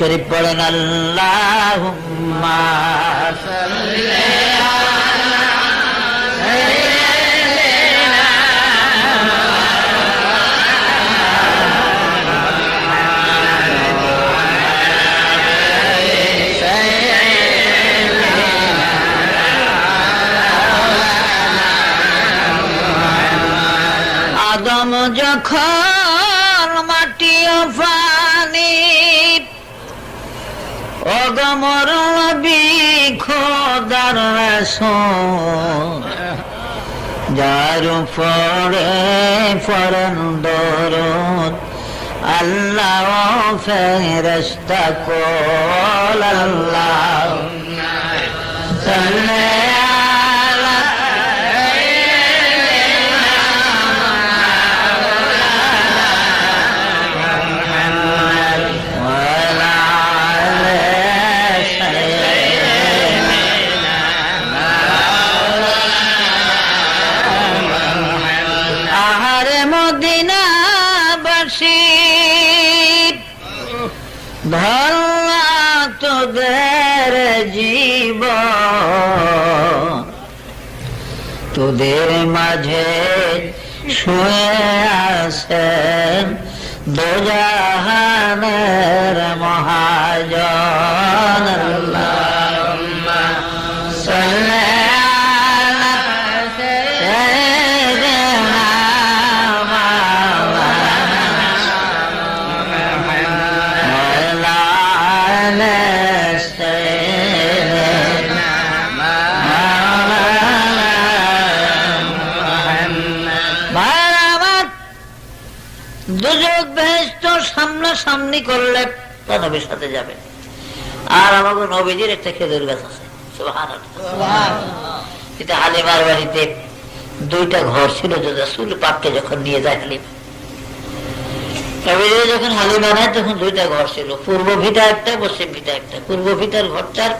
শরীফ পড়েন আল্লাহ আদম যখন অগমর নবী খোদার রাসূল যার পরে ফরন দরদ আল্লাহ ফেরস্তা কল আল্লাহ। আহারে সামনাসামনি করলে তা নবীর সাথে যাবে। আর আমাকে নবীজির একটা খেজুর গাছ আছে। এটা হালিমার বাড়িতে দুইটা ঘর ছিল রাসূল পাককে যখন নিয়ে যায় হালিমা। নবীজি যখন হালিমা নেয় তখন দুইটা ঘর ছিল। পূর্ব ভিটা একটা পশ্চিম ভিটা একটা। পূর্ব ভিটার ঘরটার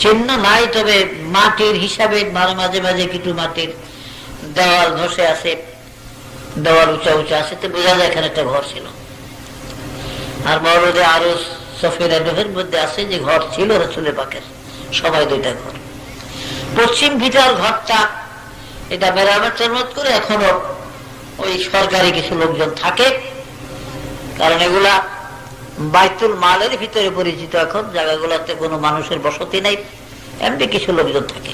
চিহ্ন নাই তবে মাটির হিসাবে মাঝে মাঝে মাঝে কিছু মাটির দেওয়াল ধসে আছে দেওয়াল উঁচা উঁচা আছে তো বোঝা যায় এখানে একটা ঘর ছিল। আর মরদে আরও সফেরা ডোহের মধ্যে আছে যে ঘর ছিল রসুলের পাকের। সবাই দুইটা ঘর। পশ্চিম ভিটার ঘরটা এটা মেরামতের মত করে এখনও ওই সরকারি কিছু লোকজন থাকে। কারণ এগুলা বাইতুল মালের ভিতরে পরিচিত এখন জায়গাগুলোতে কোনো মানুষের বসতি নাই এমনি কিছু লোকজন থাকে।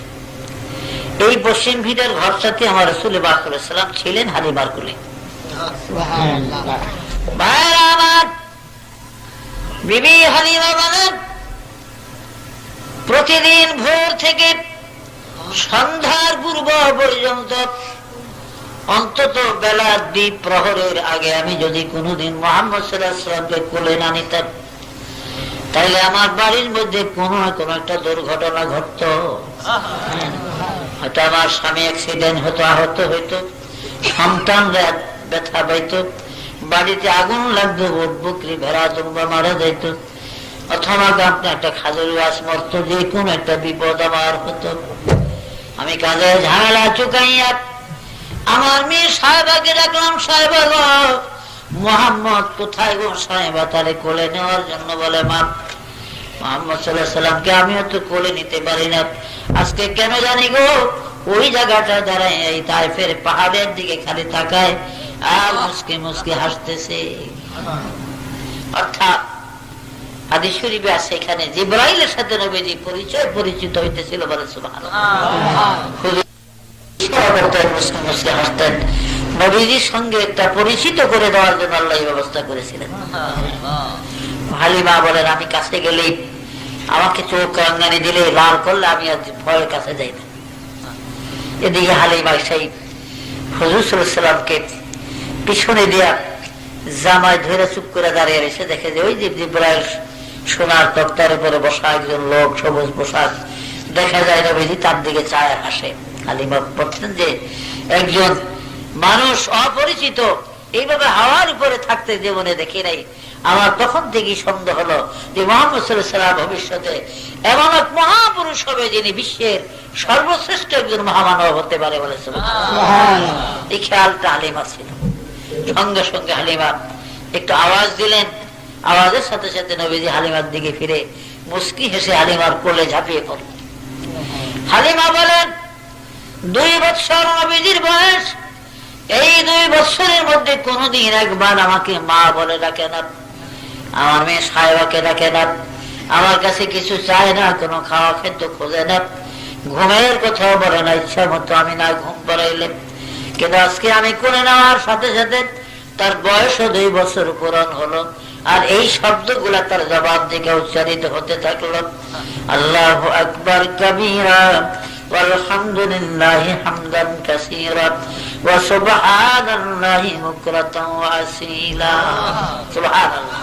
এই পশ্চিম ভিটার ঘরটাতে আমার রসুল বাসাল্লাম ছিলেন হালিমার কুলে। ভাইরা আমার বিবি প্রতিদিন ভোর থেকে সন্ধ্যার পূর্ব পর্যন্ত অন্তত বেলা দ্বি প্রহরের আগে আমি যদি কোনোদিন মোহাম্মদ সাল্লাহামকে কোলে না নিতাম তাহলে আমার বাড়ির মধ্যে কোনো না কোনো একটা দুর্ঘটনা ঘটতো। হয়তো আমার স্বামী অ্যাক্সিডেন্ট হতো, আহত হইতো, সন্তানরা ব্যথা পাইতো। বাড়িতে আগুন লাগতো ওট বকরি ভেড়া দুম্বা মারা যাইতো। অথবা আপনি একটা খাজুর গাছ মরতো, যে কোনো একটা বিপদ আমার হতো। আমি কাজে ঝামেলা চুকাইয়া আমার মেয়ে সাহেবাকে ডাকলাম, সাহেবা গো, মোহাম্মদ কোথায় গো? সাহেবা তারে কোলে নেওয়ার জন্য বলে, মা, মোহাম্মদ সাল্লাহ সাল্লামকে আমিও তো কোলে নিতে পারি না। আজকে কেন জানি গো, ওই জায়গাটা দাঁড়ায় এই তাইফের পাহাড়ের দিকে খালি তাকায় আর মুসকে মুসকে হাসতেছে। অর্থাৎ বলে আমি কাছে গেলে আমাকে চোখ রাঙ্গানি দিলে লাল করলে আমি আর ভয়ের কাছে যাই না। এদিকে হালিমা সেই হজুর সাল্লামকে পিছনে দিয়া জামায় ধরে চুপ করে দাঁড়িয়ে রয়েছে দেখে যে ওই যে জিব্রাইল সোনার তক্তার উপরে বসা একজন লোক, সবুজ পোশাক, দেখা যায় নবীজি তার দিকে চায় আর হাসে হালিমা বলছেন যে একজন মানুষ অপরিচিত, এইভাবে হাওয়ার উপরে থাকতে জীবনে দেখি নাই। আমার তখন থেকেই সন্দেহ হলো যে মোহাম্মদ সাল্লাম ভবিষ্যতে এমন এক মহাপুরুষ হবে যিনি বিশ্বের সর্বশ্রেষ্ঠ একজন মহামানব হতে পারে বলেছিল এই খেয়ালটা হালিমা ছিল। সঙ্গে সঙ্গে হালিমা একটু আওয়াজ দিলেন। আওয়াজের সাথে সাথে নবীজি হালিমার দিকে ফিরে মুস্কি হেসে হালিমার কোলে ঝাঁপিয়ে পড়ল হালিমা বলেন, দুই বছর নবীজির বয়স। এই দুই বছরের মধ্যে কোনোদিন একবার আমাকে মা বলে ডাকে না, আমার মেয়ে সাহেবাকে ডাকে না, আমার কাছে কিছু চায় না, কোনো খাওয়া খেতে খোঁজে না। ঘুমের কথাও বলে না ইচ্ছা মতো আমি না ঘুম পড়াইলে কিন্তু আজকে আমি করে নেওয়ার সাথে সাথে তার বয়সও দুই বছর পূরণ হলো আর এই শব্দগুলা তার জবাব থেকে উচ্চারিত হতে থাকলো আল্লাহ আকবর কবিরা والحمد لله حمدا كثيرا وسبحان الله بكرة وأصيلا سبحان الله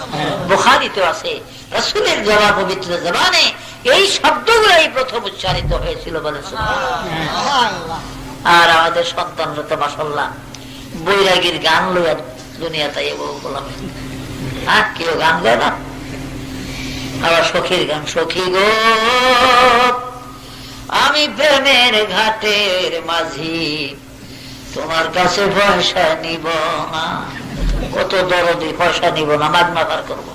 বুখারীতে আছে রাসূলের জবাব পবিত্র জবানে এই শব্দগুলাই প্রথম উচ্চারিত হয়েছিল বলে সুবহানাল্লাহ। আর আমাদের সন্তানরা তো মাসাল্লাহ বৈরাগীর গান লইয়া দুনিয়া তাই বউ বললাম হ্যাঁ কেউ গান গায় না আবার সখীর গান, সখী গো, আমি প্রেমের ঘাটের মাঝি, তোমার কাছে পয়সা নিব না। কত দরদি পয়সা নিব না, মাগনা পার করব?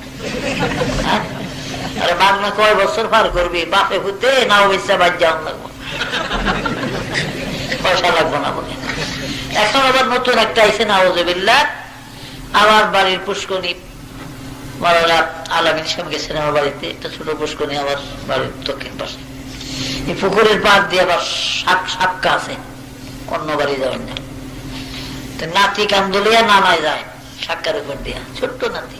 আরে মাগনা কয় বছর পার করবি? বাপে হতে না অবশ্যা বাদ যাওয়ান লাগবো পয়সা লাগবো না বলে। এখন আবার নতুন একটা আইসে না ওজবিল্লা আমার বাড়ির পুষ্কনি নাতি যায় উপর দিয়া। ছোট্ট নাতি।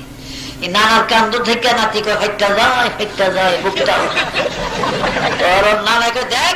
নানার কান্দ থেকে নাতি হেটটা যায় হেটটা যায়, বুকটা নানাকে দেখ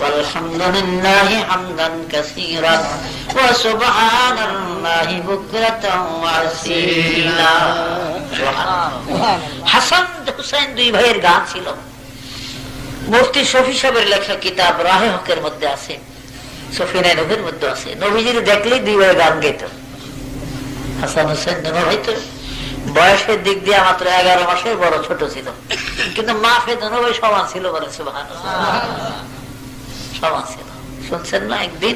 والحمد لله حمدا كثيرا وسبحان الله بكرة وأصيلا হাসান হুসাইন দুই ভাইয়ের গান ছিল মুফতি শফি সাহেবের লেখা কিতাব রাহে হকের মধ্যে আছে সফিনা নবীর মধ্যে আছে নবীজির দেখলেই দুই ভাই গান গেত হাসান হোসেন দুনো ভাই তো বয়সের দিক দিয়ে মাত্র এগারো মাসের বড় ছোট ছিল কিন্তু মাফে দুনো ভাই সমান ছিল বলে সুবাহ সমান ছিল শুনছেন না একদিন?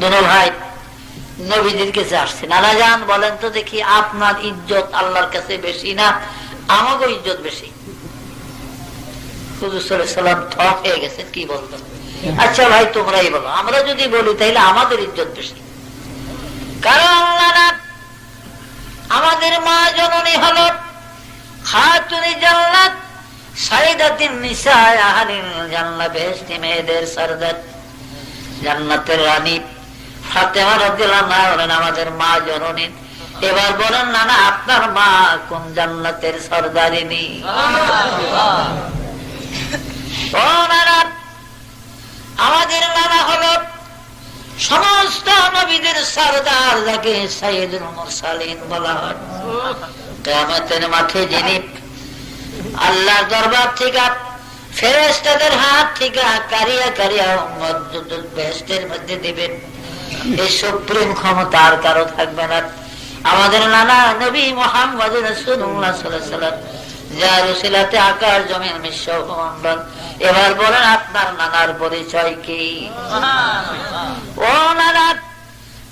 দুনো ভাই নবীজির কাছে আসছে। নানা যান বলেন তো দেখি আপনার ইজ্জত আল্লাহর কাছে বেশি না আমাকে ইজ্জত বেশি? আচ্ছা ভাই, তোমরাই বলো। আমরা যদি বলি তাহলে আমাদের ইজ্জত বেশি। কারণ আল্লাহ আমাদের মা জননী হল খাতুনি জান্নাত সাইদাতিন নিসা আহালিল জান্নাত বেহেশতি মেয়েদের সরদার জান্নাতের রানী ফাতেমা রাদিয়াল্লাহু আনহা আমাদের মা জননী এবার বলেন না না আপনার মা কোন জান্নাতের সরদারিনী? ও নানা আমাদের নানা হলো সমস্ত নবীদের সরদার যাকে সাইদুল মুরসালিন বলা হয়। কিয়ামতের মাঠে যিনি আল্লাহর দরবার থেকে ফেরেশতাদের হাত থেকে কারিয়া কারিয়া বেহেশতের মধ্যে দিবেন। এই সুপ্রিম ক্ষমতা আর কারও থাকবে না। আমাদের নানা নবী মোহাম্মদ রাসূলুল্লাহ সাল্লাম যার উসিলাতে আকাশ জমিন বিশ্ব মন্ডল এবার বলেন আপনার নানার পরিচয় কি? ও নানা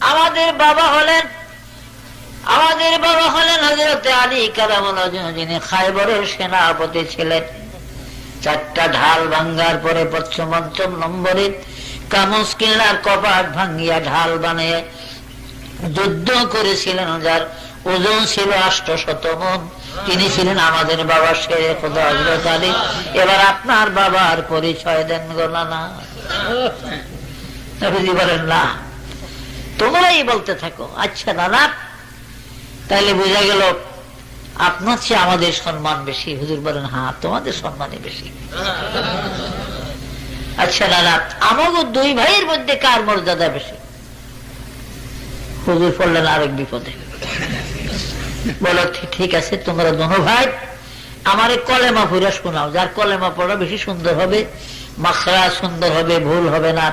আমাদের বাবা হলেন আমাদের বাবা হলেন হজরতে আলী কারামুল যিনি খাইবরের সেনাপতি ছিলেন। চারটা ঢাল ভাঙ্গার পরে পশ্চিম পঞ্চম নম্বরে কামস কিল্লার কপাট ভাঙ্গিয়া ঢাল বানিয়ে যুদ্ধ করেছিলেন, যার ওজন ছিল আষ্ট শত মন। তিনি ছিলেন আমাদের বাবা শেরে খোদা হজরত আলী। এবার আপনার বাবার পরিচয় দেন গোলা না বলেন, না, তোমরাই বলতে থাকো। আচ্ছা দাদা তাহলে বোঝা গেল, আপনার চেয়ে আমাদের সম্মান বেশি। হুজুর বলেন হ্যাঁ তোমাদের সম্মানই বেশি। আচ্ছা দাদা আমাকে দুই ভাইয়ের মধ্যে কার মর্যাদা বেশি? হুজুর পড়লেন আরেক বিপদে। বলো ঠিক আছে, তোমরা দোনো ভাই, আমার কলেমা পড়া শোনাও। যার কলেমা পড়া বেশি সুন্দর হবে, মাখরা সুন্দর হবে, ভুল হবে না।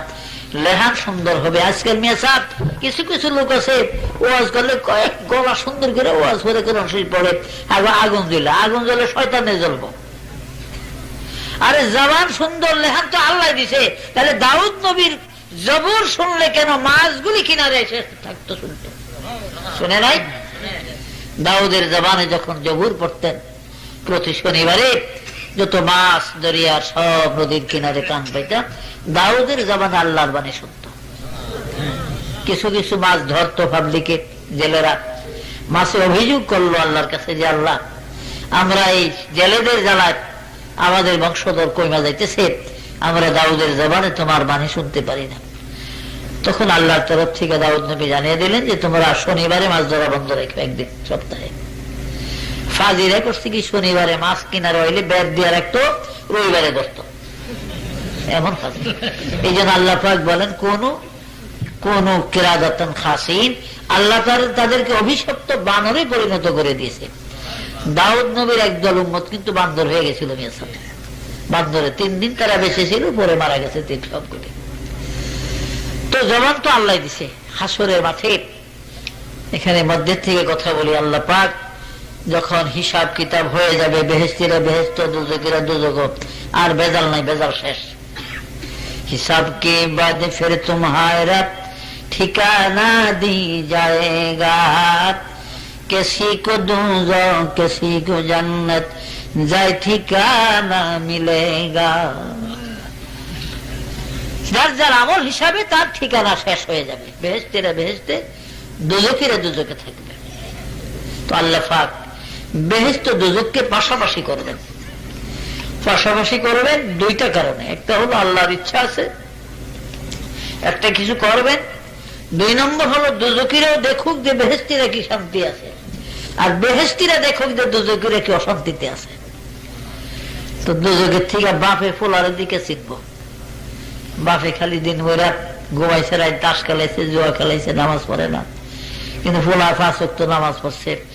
লেহান সুন্দর হবে। আজকাল মিয়া সাহ কিছু কিছু লোক আছে, ওয়াজ করলে কয়েক গলা সুন্দর করে ওয়াজ করে কোরআন শরীফ পড়ে। আগে আগুন জ্বলে আগুন জ্বলে শয়তানে জ্বলবো। আরে জবান সুন্দর, লেহান তো আল্লাহ দিছে। তাহলে দাউদ নবীর জবর শুনলে কেন মাছগুলি কিনারে এসে থাকতো শুনতে? শুনে নাই? দাউদের জবানে যখন জবুর পড়তেন, প্রতি শনিবারে যত মাছ দরিয়ার সব নদীর কিনারে কান পাইতাম দাউদের জবানে আল্লাহর বাণী শুনত কিছু কিছু মাছ ধরতো পাবলিকে জেলেরা। মাছে অভিযোগ করল আল্লাহর কাছে যে, আল্লাহ, আমরা এই জেলেদের জ্বালায় আমাদের বংশধর কইমা যাইতেছে? আমরা দাউদের জবানে তোমার বাণী শুনতে পারি না। তখন আল্লাহর তরফ থেকে দাউদ নবী জানিয়ে দিলেন যে, তোমরা শনিবারে মাছ ধরা বন্ধ রাখবে একদিন, সপ্তাহে। ফাজিরা করছে কি, শনিবারে মাছ কিনার হইলে ব্যাগ দিয়ে রাখতো রবিবারে ধরতো এমন এই জন্য আল্লাহ পাক বলেন, কোন কোন কেরাদাতন খাসিন, আল্লাহ তাদেরকে অভিশপ্ত বানরে পরিণত করে দিয়েছে। দাউদ নবীর একদল উম্মত কিন্তু বান্দর হয়ে গেছিল মিয়া সাহেব। বান্দরে তিন দিন তারা বেঁচে ছিল, পরে মারা গেছে তিন সব করে তো জবান তো আল্লাহ দিছে, হাসরের মাঠে। এখানে মধ্যের থেকে কথা বলি, আল্লাহ পাক যখন হিসাব কিতাব হয়ে যাবে বেহেস্তিরা বেহেস্ত দুজকিরা দুজক আর বেজাল নাই, বেজাল শেষ। হিসাব কে বাদ ফের তোমার ঠিকানা দি যায়গা। কেসি কো দুজ কো জন্নত যায় ঠিকানা মিলেগা। যার যার আমল হিসাবে তার ঠিকানা শেষ হয়ে যাবে। বেহেস্তিরা বেহেস্তে দুজকিরা দুজকে থাকবে। তো আল্লাহ ফাক বেহেস্ত দুজককে পাশাপাশি করবেন। পাশাপাশি করবেন দুইটা কারণে। একটা হলো আল্লাহর ইচ্ছা আছে, একটা কিছু করবেন। দুই নম্বর হলো দুজকিরাও দেখুক যে বেহেস্তিরা কি শান্তি আছে। আর বেহেস্তিরা দেখুক যে দুজকিরা কি অশান্তিতে আছে। তো দুজকের থেকে বাপে ফোলারের দিকে শিখব বাপে খালি দিন ওরা ঘুমাইছে রাত তাস খেলাইছে, জোয়া খেলাইছে, নামাজ পড়ে না। কিন্তু ফোলা ফাঁস নামাজ পড়ছে।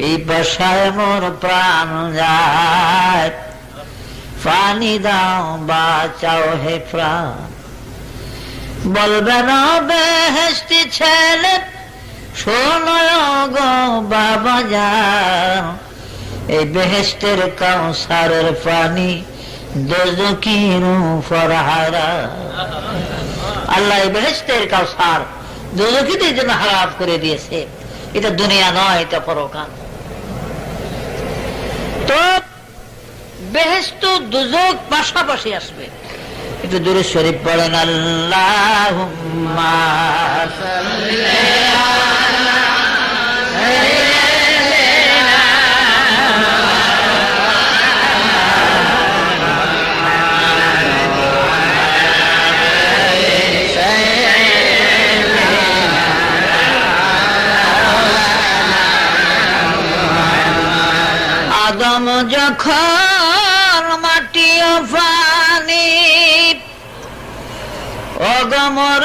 পিপাসায় মোর প্রাণ যায়। পানি দাও, বাঁচাও হে প্রাণ। বলবে না বেহেস্তি ছেলে, শোনো গো বাবা যান। এই বেহেস্তের কাউসারের পানি দোজকির ফরহারা। আল্লাহ এই বেহেস্তের কাউসার দোজকিদের জন্য হারাপ করে দিয়েছে। এটা দুনিয়া নয়, এটা পরকাল। তো বেহেস্ত দুজক পাশাপাশি আসবে। একটু দূরে শরীফ পড়েন আল্লাহ যখন মাটি পানি অগমর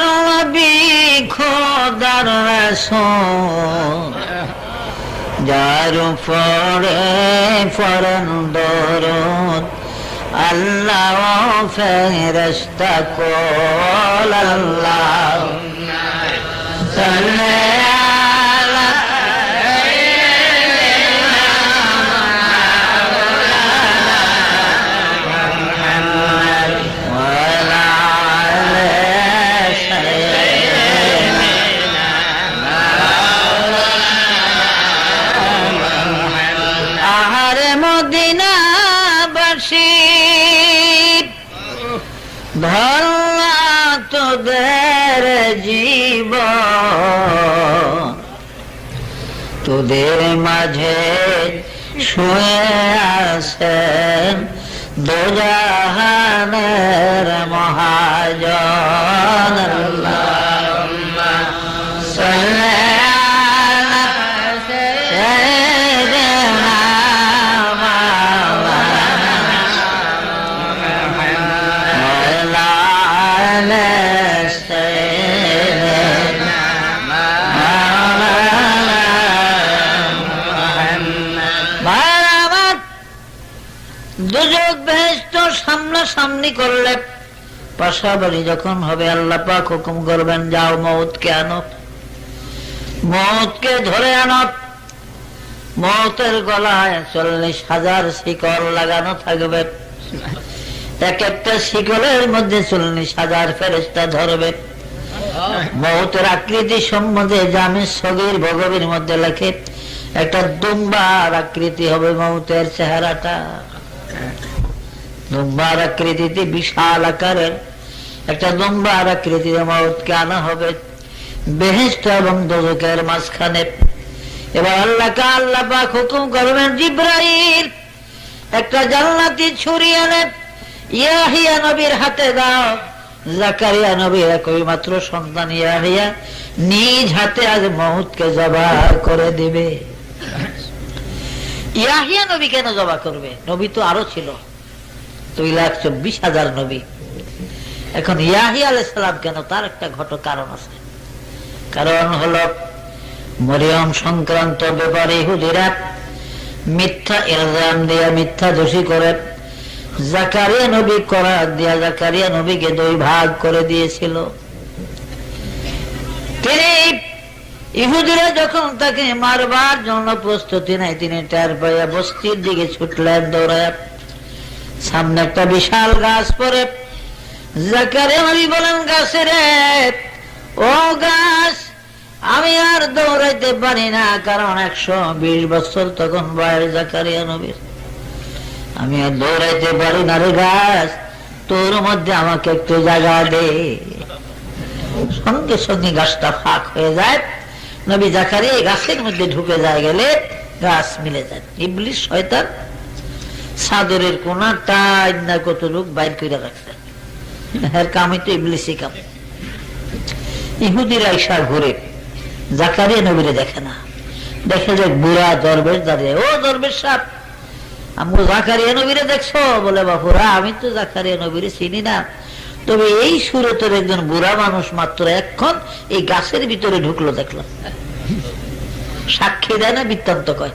বিখোদার যার পরে পরন দরদ আল্লাহ ফেরস্তা কল আল্লাহ। সামনাসামনি করলে পাশাপাশি যখন হবে আল্লাহ পাক হুকুম করবেন, যাও মৌতকে আনো। মৌতকে ধরে আনো। মৌতের গলায় চল্লিশ হাজার শিকল লাগানো থাকবে। এক একটা শিকলের মধ্যে চল্লিশ হাজার ফেরেস্তা ধরবে। মৌতের আকৃতি সম্বন্ধে জামে সগির ভগবীর মধ্যে লেখে, একটা দুম্বার আকৃতি হবে মৌতের চেহারাটা। আকৃতিতে বিশাল আকারের একটা মৌতকে আনা হবে? বেহেস্ত এবং দোজকের মাঝখানে। এবার আল্লাহ পাক হুকুম করবেন, জিব্রাইল, একটা জান্নাতি ছুরি এনে ইয়াহিয়া নবীর হাতে দাও। জাকারিয়া নবী একই মাত্র সন্তান, ইয়াহিয়া নিজ হাতে আজ মহুতকে জবা করে দিবে। ইয়াহিয়া নবী কেন জবা করবে? নবী তো আরও ছিল। দুই লাখ চব্বিশ হাজার নবী। এখন ইয়াহিয়া আলাইসালাম কেন? তার একটা ঘট কারণ আছে। কারণ মরিয়ম সংক্রান্ত ব্যাপারে মিথ্যা ইলজাম দিয়া মিথ্যা দোষী করে, জাকারিয়া নবী করা দিয়া জাকারিয়া নবীকে দুই ভাগ করে দিয়েছিল। তিনি ইহুদিরা যখন তাকে মারবার জন্য প্রস্তুতি নাই তিনি টার পাইয়া বস্তির দিকে ছুটলেন দৌড়ায় সামনে একটা বিশাল গাছ পরে জাকারিয়া নবী বলেন গাছের ও গাছ, আমি আর দৌড়াইতে পারি না, কারণ একশো বিশ বছর তখন বয়স জাকারিয়া নবীর। আমি আর দৌড়াইতে পারি না রে গাছ, তোর মধ্যে আমাকে একটু জায়গা দে। সঙ্গে সঙ্গে গাছটা ফাঁক হয়ে যায়। নবী জাকারি এই গাছের মধ্যে ঢুকে যায়, গেলে গাছ মিলে যায়। ইবলিশ শয়তান সাদরের কোনা টাইম না কত লোক বাইর করে রাখছে। হ্যাঁ কামই তো ইবলিশই কাম। ইহুদিরা ঈশা ঘুরে, জাকারিয়া নবীরে দেখে না। দেখে যে বুড়া দরবেশ দাঁড়িয়ে, ও দরবেশ সাহেব আমগো জাকারিয়া নবীরে দেখছ? বলে, বাপুরা, আমি তো জাকারিয়া নবীরে চিনি না। তবে এই সুরতের একজন বুড়া মানুষ মাত্র এখন এই গাছের ভিতরে ঢুকলো দেখলাম। সাক্ষী দেয় না বৃত্তান্ত কয়।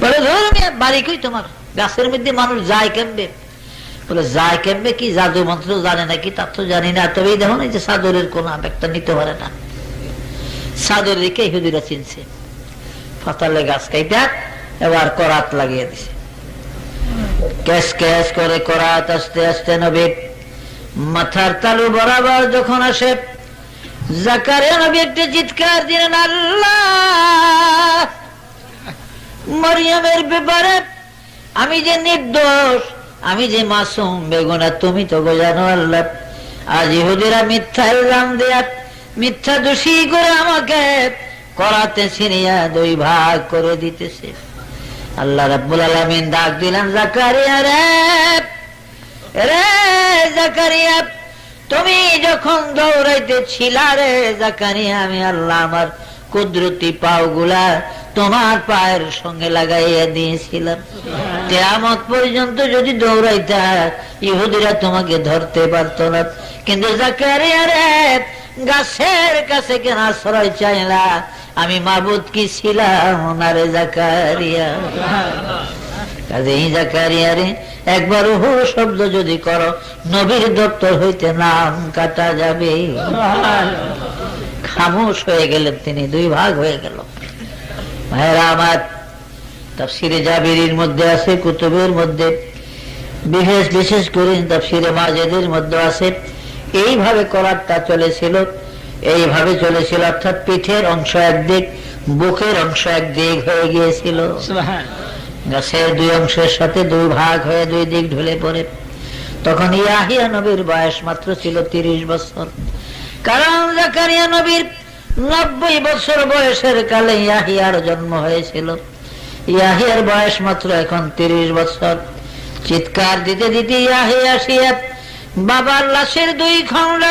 বলে, ধর বাড়ি কই তোমার? গাছের মধ্যে মানুষ যায় কেমবে? বলে, যায় কেমবে কি? জাদু মন্ত্র জানে নাকি? তা তো জানি না। তবে দেখো না যে সাদরের কোন একটা নিতে পারে না। সাদর রেখে ইহুদিরা চিনছে। ফাতালে গাছ কাইটা, এবার করাত লাগিয়ে দিছে। ক্যাশ ক্যাশ করে করাত আস্তে আস্তে নবী। মাথার তালু বরাবর যখন আসে জাকারে নবী একটা চিৎকার দিলেন, আল্লাহ! মরিয়মের ব্যাপারে। আমি যে নির্দোষ, আমি যে মাসুম বেগুনা, তুমি তো জানো আল্লাহ। আজ ইহুদিরা মিথ্যা ইলজাম দেয়া, মিথ্যা দোষী করে আমাকে করাতে ছিনিয়া দুই ভাগ করে দিতেছে। আল্লাহ রাব্বুল আলামিন ডাক দিলাম জাকারিয়া রে রে জাকারিয়া, তুমি যখন দৌড়াইতে ছিলা রে, জাকারিয়া, আমি আল্লাহ আমার কুদরতি পাও গুলা তোমার পায়ের সঙ্গে লাগাইয়া দিয়েছিলাম। কেয়ামত পর্যন্ত যদি দৌড়াইতা, ইহুদিরা তোমাকে ধরতে পারতো না। কিন্তু গাছের কাছে কেন আশ্রয় চাইলা? আমি মাবুদ কি ছিলাম? ওনারে জাকারিয়া। কাজেই জাকারিয়া রে, একবার হু শব্দ যদি করো, নবীর দপ্তর হইতে নাম কাটা যাবে। খামোশ হয়ে গেলেন তিনি, দুই ভাগ হয়ে গেল। ভাইরা আমার তাফসিরে জাবিরির মধ্যে আছে কুতুবের মধ্যে বিশেষ বিশেষ করে তাফসিরে মাজেদের মধ্যে আছে। এইভাবে করারটা চলেছিল এইভাবে চলেছিল অর্থাৎ পিঠের অংশ একদিক বুকের অংশ একদিক হয়ে গিয়েছিল। গাছের দুই অংশের সাথে দুই ভাগ হয়ে দুই দিক ঢলে পড়ে। তখন ইয়াহিয়া নবীর বয়স মাত্র ছিল তিরিশ বছর। কারণ জাকারিয়া নবীর নব্বই বছর বয়সের কালে ইয়াহিয়ার জন্ম হয়েছিল। ইয়াহিয়ার বয়স মাত্র এখন তিরিশ বছর। চিৎকার দিতে দিতে ইয়াহি আসিয়া বাবার লাশের দুই খণ্ড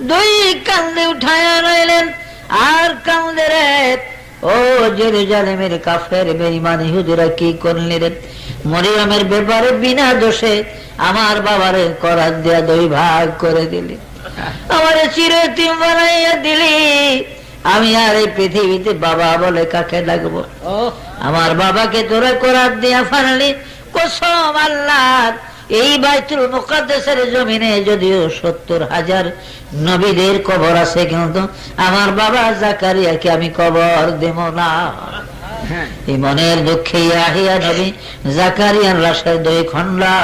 দুই কান্দে উঠায় রইলেন। আর কান্দে রে ও জেরুজালেমের কাফের বেঈমান ইহুদিরা কি করলি রে? মরিয়মের ব্যাপারে বিনা দোষে আমার বাবারে করার দেয়া দুই ভাগ করে দিলি। আমারে চিরতিম বানাইয়া দিলি। আমি আর এই পৃথিবীতে বাবা বলে কাকে ডাকবো? আমার বাবাকে তোরা করার দিয়া ফানলি কসম আল্লাহ এই বাইতুল মুকাদ্দাসের জমিনে যদিও সত্তর হাজার নবীদের কবর আছে কিন্তু আমার বাবা জাকারিয়াকে আমি কবর দেব না। এই মনের দুঃখে আহিয়া নবী জাকারিয়ার লাশের দুই খন্ডা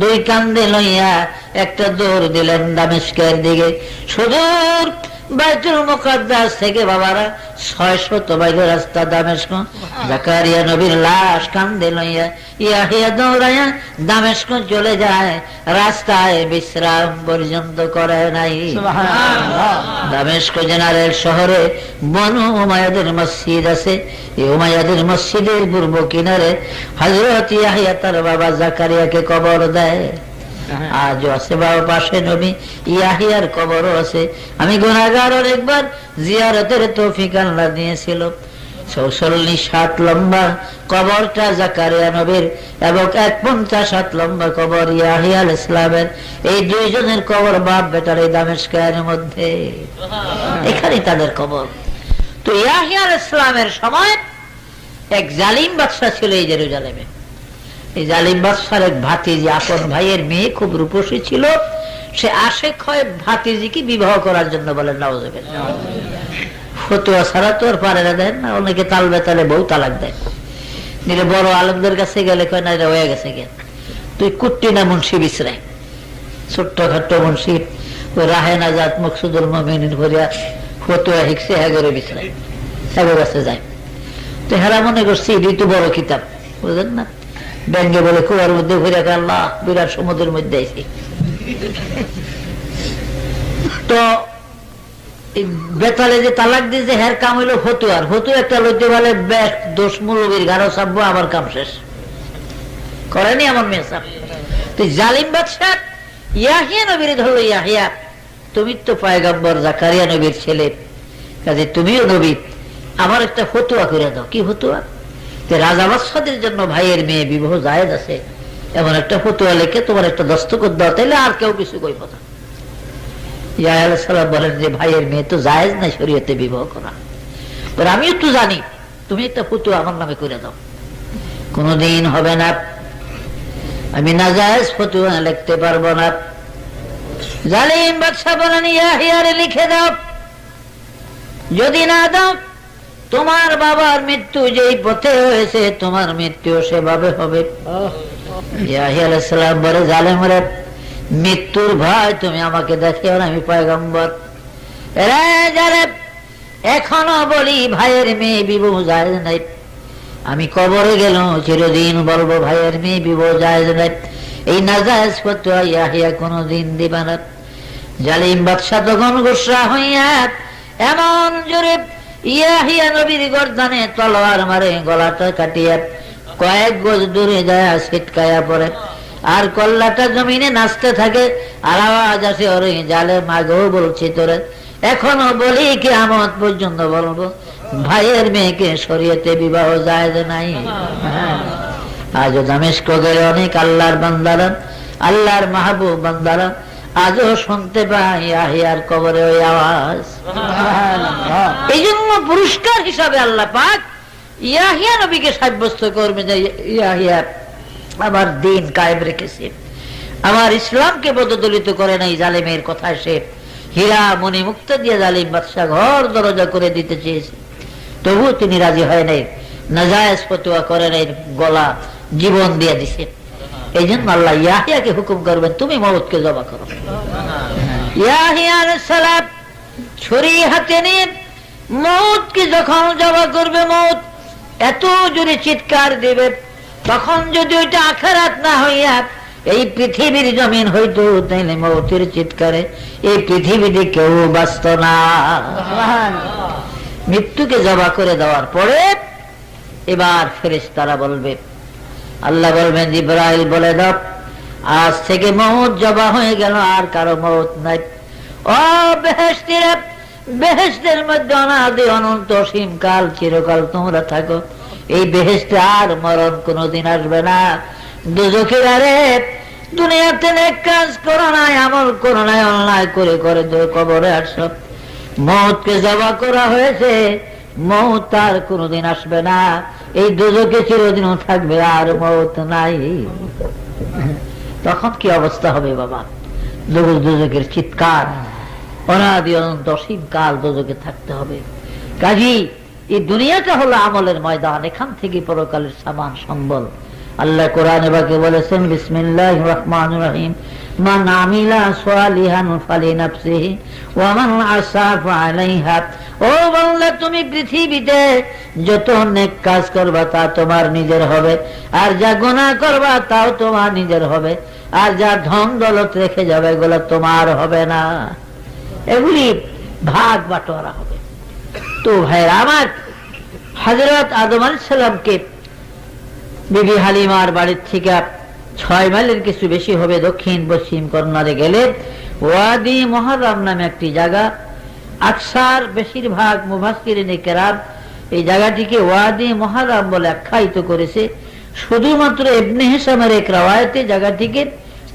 দুই কান্দে লইয়া একটা দৌড় দিলেন দামেস্কের দিকে। সুদূর বাইতুল মুকাদ্দাস থেকে বাবারা ছয় শত বাইলের রাস্তা দামেস্ক। জাকারিয়া নবীর লাশ কান্দে লইয়া ইয়াহিয়া দৌড়াইয়া দামেস্ক চলে যায়। রাস্তায় বিশ্রাম পর্যন্ত করে নাই। দামেস্ক জেনারেল শহরে বনু উমায়াদের মসজিদ আছে। এই উমায়াদের মসজিদের পূর্ব কিনারে হজরত ইয়াহিয়া তার বাবা জাকারিয়াকে কবর দেয়। আজও আছে বাবা পাশে নবী ইয়াহিয়ার কবরও আছে। আমি গুণাগার অনেকবার জিয়ারতের তৌফিক আল্লাহ দিয়েছিল। চৌচল্লিশ হাত লম্বা কবরটা জাকারিয়া নবীর এবং এক পঞ্চাশ হাত লম্বা কবর ইয়াহিয়াল ইসলামের। এই দুইজনের কবর বাপ বেটার এই দামেস্কের মধ্যে। এখানে তাদের কবর। তো ইয়াহিয়াল ইসলামের সময় এক জালিম বাদশাহ ছিল এই জেরুজালেমে। এই জালিম বাদশার এক ভাতিজি, আপন ভাইয়ের মেয়ে খুব রূপসী ছিল, সে আশেক হয় ভাতিজিকে বিবাহ করার জন্য বলেন নওয়াজবেন ফতুয়া ছাড়া তো আর পারে না দেন না, অনেকে তাল বেতালে বউ তালাক দেয়। নিলে বড় আলমদের কাছে গেলে কয়, না হয়ে গেছে গে তুই কুট্টি না মুন্সি বিছরাই ছোট্ট খাট্ট মুন্সি, ওই রাহে নাজাত, মকসুদুল মমিন ভরিয়া ফতুয়া হিকসে হ্যাগরে বিছরাই হ্যাগর কাছে যায়। তো হেরা মনে করছি এটি বড় কিতাব। বুঝলেন না? ব্যাঙ্গে বলে কুয়ার মধ্যে ঘুরে আল্লাহ বিরাট সমুদ্রের মধ্যে আইছি। তো বেতালে যে তালাক দিয়েছে হের কাম হইল হতুয়ার হতু একটা লইতে বলে বেশ দোষ মুলবির গাঢ় সাব্য আবার কাম শেষ। করেনি আমার মেয়ে সাহেব। তো জালিম বাদশাহ, ইয়াহিয়া নবীর ধরলো, ইয়াহিয়া, তুমি তো পায়গাম্বর জাকারিয়া নবীর ছেলে। কাজে তুমিও নবী, আমার একটা ফতুয়া করে দাও। কি ফতুয়া? যে রাজা জন্য ভাইয়ের মেয়ে বিবাহ জায়েজ আছে, এমন একটা ফতুয়া লেখে তোমার একটা দস্তখত দাও, তাইলে আর কেউ কিছু কইব না। ইয়া সালাম বলেন যে, ভাইয়ের মেয়ে তো জায়েজ নাই শরীয়তে বিবাহ করা। আমিও তো জানি, তুমি একটা ফতুয়া আমার নামে করে দাও। কোনোদিন হবে না, আমি না জায়েজ ফতুয়া লিখতে পারব না। জালিম বাদশা বলেন, ইয়াহিয়ারে লিখে দাও। যদি না দাও তোমার বাবার মৃত্যু যেই পথে হয়েছে, তোমার মৃত্যু সেভাবে হবে। ইয়াহিয়া আলাইহিস সালাম বলে মৃত্যুর ভয় তুমি আমাকে দেখিও না, আমি পয়গম্বর। এখনও বলি ভাইয়ের মেয়ে বিবাহ যায় নাই। আমি কবরে গেল চিরদিন বলব, ভাইয়ের মেয়ে বিবাহ যায় নাই। এই নাজায়জ পত্র ইয়াহিয়া কোনোদিন দিবা না। জালিম বাদশাহ তখন গুসা হইয়া এমন জোরে ইয়াহিয়া নবীর গর্দানে তলোয়ার মারে গলাটা কাটিয়া কয়েক দূরে যায় পড়ে। আর কল্লাটা জমিনে নাচতে থাকে, আর আওয়াজ আসে, ওরে জালে বলছি তোরে। এখনও বলি কি আমত পর্যন্ত বলব, ভাইয়ের মেয়েকে শরীয়তে বিবাহ যায় নাই। আজও দামেস্ক গেলে অনেক আল্লাহর বান্দারা, আল্লাহর মাহবুব বান্দারা আজও শুনতে পাই আহিয়ার কবরে ওই আওয়াজ। এই জন্য পুরস্কার হিসাবে আল্লাহ পাক ইয়াহিয়া নবীকে সাব্যস্ত করবে যে ইয়াহিয়া আমার দিন কায়েম রেখেছে। আমার ইসলামকে বদদলিত করে নাই জালেমের কথা সে হীরা মণি মুক্ত দিয়ে জালিম বাদশাহ ঘর দরজা করে দিতে চেয়েছে। তবু তিনি রাজি হয় নাই নাজায়জ ফতুয়া করে নাই গলা জীবন দিয়ে দিছে। এই জন্য আল্লাহ ইয়াহিয়াকে হুকুম করবেন তুমি মৌতকে জবা করো ইয়াহিয়া সালাম ছুরি হাতে নিয়ে মৌতকে যখন জবা করবে মৌত এত জোরে চিৎকার দেবে তখন যদি ওইটা আখারাত না হইয়া এই পৃথিবীর জমিন হইতো তাইলে মৌতের চিৎকারে এই পৃথিবীতে কেউ বাঁচত না মৃত্যুকে জবা করে দেওয়ার পরে এবার ফেরেস তারা বলবে আল্লাহ বলবেন ইব্রাহিম বলে দাও, আজ থেকে মৌত জবা হয়ে গেল, আর কারও মৌত নাই। ও বেহেস্তিরা বেহেস্তের মধ্যে অনাদি অনন্ত সীমকাল চিরকাল তোমরা থাকো। এই বেহেস্তে আর মরণ কোনোদিন আসবে না। দুজকের আরে, দুনিয়াতে নেক কাজ করো নাই, আমল করো নাই, অন্যায় করে করে কবরে আসো। মৌতকে জবা করা হয়েছে, মৌত আর কোনোদিন আসবে না। এই দুজকে চিরদিনও থাকবে আর মৌত নাই। তখন কি অবস্থা হবে বাবা? দুজক দুজকের চিৎকার, অনাদি অনন্ত কাল দুজকে থাকতে হবে। কাজী, এই দুনিয়াটা হলো আমলের ময়দান, এখান থেকে পরকালের সামান, সম্বল। আল্লাহ কোরআন এবাকে বলেছেন বিসমিল্লাহ রহমান রহিম ও বাংলা তুমি পৃথিবীতে যত নেক কাজ করবা তা তোমার নিজের হবে, আর যা গুনাহ করবা তাও তোমার নিজের হবে, আর যা ধন দৌলত রেখে যাবে এগুলো তোমার হবে না। এগুলি ভাগ বাটোয়ারা হবে। তো ভাইরা আমার হজরত আদম আল সালামকে বিবি হালিমার বাড়ির থেকে ছয় মাইলের কিছু বেশি হবে দক্ষিণ পশ্চিম কর্নারে গেলে ওয়াদি মহারাম নামে একটি জায়গা। আকসার বেশিরভাগ মুভাস্কিরিনে কেরাম এই জায়গাটিকে ওয়াদি মহারাম বলে আখ্যায়িত করেছে। শুধুমাত্র ইবনে হিসামের এক রাওয়ায়তে জায়গাটিকে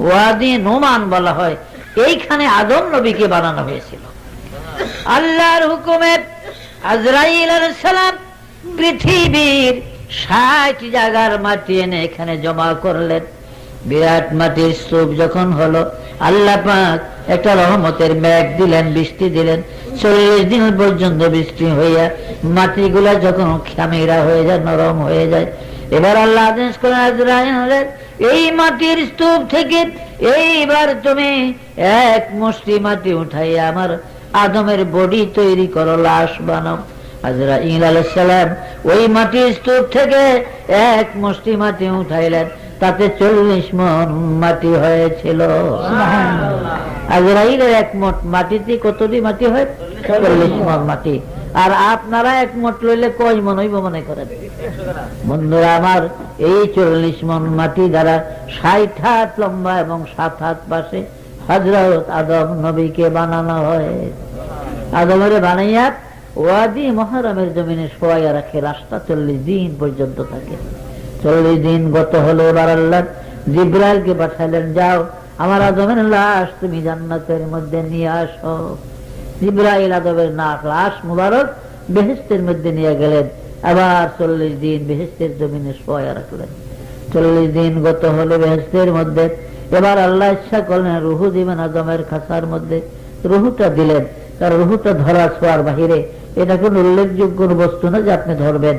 ওয়াদি নোমান বলা হয়। এইখানে আদম নবীকে বানানো হয়েছিল। আল্লাহর হুকুমে আজরাইল সালাম পৃথিবীর ষাট জায়গার মাটি এনে এখানে জমা করলেন। বিরাট মাটির স্তূপ যখন হলো, আল্লাহ পাক একটা রহমতের মেঘ দিলেন, বৃষ্টি দিলেন। চল্লিশ দিন পর্যন্ত বৃষ্টি হইয়া মাটিগুলা যখন খামিরা হয়ে যায়, নরম হয়ে যায়। এবার আল্লাহ আদেশ করে আজরাইলের এই মাটির স্তূপ থেকে এইবার তুমি এক মুষ্টি মাটি উঠাইয়া আমার আদমের বডি তৈরি করো, লাশ বানাও। হাজরা ইল আলাইসালাম ওই মাটির স্তূপ থেকে এক মুষ্টি মাটি উঠাইলেন। তাতে চল্লিশ মন মাটি হয়েছিল। আজরাইলের এক মোট মাটিতে কতটি মাটি হয়? চল্লিশ মন। মাটি। আর আপনারা এক মোট লইলে কয় মন হইব মনে করেন? বন্ধুরা আমার এই চল্লিশ মন মাটি দ্বারা ষাট হাত লম্বা এবং সাত হাত পাশে হজরত আদম নবীকে বানানো হয়। আদমের বানাইয়া ওয়াদি মহারামের জমিনে শোয়াইয়া রাখে রাস্তা চল্লিশ দিন পর্যন্ত থাকে। চল্লিশ দিন গত হলো এবার আল্লাহ। জিব্রাইলকে পাঠাইলেন, যাও, আমার আদমের লাশ তুমি জান্নাতের মধ্যে নিয়ে আসো। জিব্রাইল আদমের না লাশ মুবারক বেহেস্তের মধ্যে নিয়ে গেলেন। আবার চল্লিশ দিন বেহেস্তের জমিনে শোয়া রাখলেন। চল্লিশ দিন গত হলো বেহেস্তের মধ্যে। এবার আল্লাহ ইচ্ছা করলেন রুহু দিবেন আদমের খাসার মধ্যে। রুহুটা দিলেন। তার রুহুটা ধরা ছোঁয়ার বাহিরে। এটা কোন উল্লেখযোগ্য বস্তু না যে আপনি ধরবেন।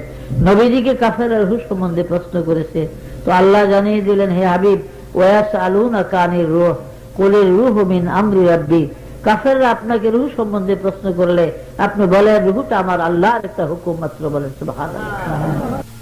নবীজিকে কাফের রুহু সম্বন্ধে প্রশ্ন করেছে। তো আল্লাহ জানিয়ে দিলেন, হে হাবিব ওয়াস আলুনা কানির রুহ, কুলির রুহ মিন আমরি রাব্বি। কাফেররা আপনাকে রুহ সম্বন্ধে প্রশ্ন করলে, আপনি বলেন, রুহুটা আমার আল্লাহর একটা হুকুম মাত্র বলেন, সুবহানাল্লাহ।